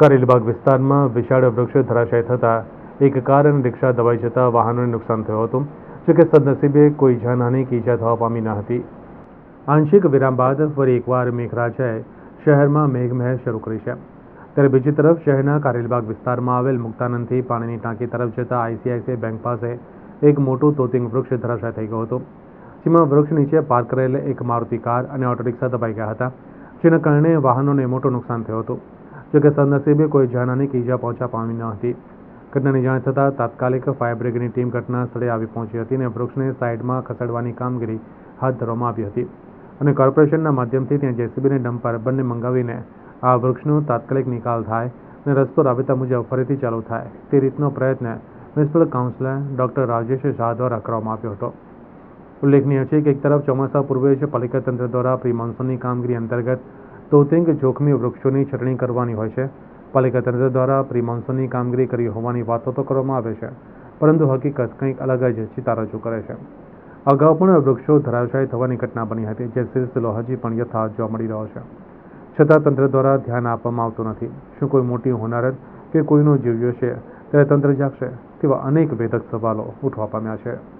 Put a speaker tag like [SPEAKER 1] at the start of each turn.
[SPEAKER 1] કારેલીબાગ વિસ્તારમાં વિશાળ વૃક્ષ ધરાશાય થતાં એક કાર અને રિક્ષા દબાઈ જતાં વાહનોને નુકસાન થયું હતું જોકે સદનસીબે કોઈ જાનહાની કે ઈજા થવા પામી ન હતી. આંશિક વિરામ બાદ ફરી એકવાર મેઘરાજાએ શહેરમાં મેઘમહેર શરૂ કરી છે. ત્યારે બીજી તરફ શહેરના કારેલીબાગ વિસ્તારમાં આવેલ મુક્તાનંદથી પાણીની ટાંકી તરફ જતા આઈસીઆઈસીઆઈ બેંક પાસે એક મોટું તોતિંગ વૃક્ષ ધરાશાય થઈ ગયું હતું, જેમાં વૃક્ષ નીચે પાર્ક કરેલ એક મારુતિ કાર અને ઓટો રિક્ષા દબાઈ ગયા હતા, જેના કારણે વાહનોને મોટું નુકસાન થયું હતું. જોકે સદનસીબે કોઈ જાનહાની કે ઈજા પહોંચવા પામી ન હતી. ઘટનાની જાણ થતાં તાત્કાલિક ફાયર બ્રિગેડની ટીમ ઘટના સ્થળે આવી પહોંચી હતી અને વૃક્ષને સાઈડમાં ખસેડવાની કામગીરી હાથ ધરવામાં આવી હતી. અને કોર્પોરેશનના માધ્યમથી ત્યાં જેસીબીને ડમ્પર બંને મંગાવીને આ વૃક્ષનો તાત્કાલિક નિકાલ થાય અને રસ્તો રાબેતા મુજબ ફરીથી ચાલુ થાય તે રીતનો પ્રયત્ન municipal councillor doctor Rajesh Shah દ્વારા કરવામાં આવ્યો હતો. ઉલ્લેખનીય છે કે એક તરફ ચોમાસા પૂર્વે જ પાલિકા તંત્ર દ્વારા પ્રી મોન્સૂનની કામગીરી અંતર્ગત તોતિંગ જોખમી વૃક્ષોની છટણી કરવાની હોય છે. પાલિકા તંત્ર દ્વારા પ્રી કામગીરી કરી હોવાની વાતો તો કરવામાં આવે છે, પરંતુ હકીકત કંઈક અલગ જ ચિતા રજૂ કરે છે. અગાઉ પણ વૃક્ષો ધરાશાયી થવાની ઘટના બની હતી, જે સિલસિલો હજી પણ યથાર્થ જોવા મળી રહ્યો છે. છતાં તંત્ર દ્વારા ધ્યાન આપવામાં આવતું નથી. શું કોઈ મોટી હોનારત કે કોઈનો જીવ્યો છે ત્યારે તંત્ર જાગશે તેવા અનેક વેધક સવાલો ઉઠવા પામ્યા છે.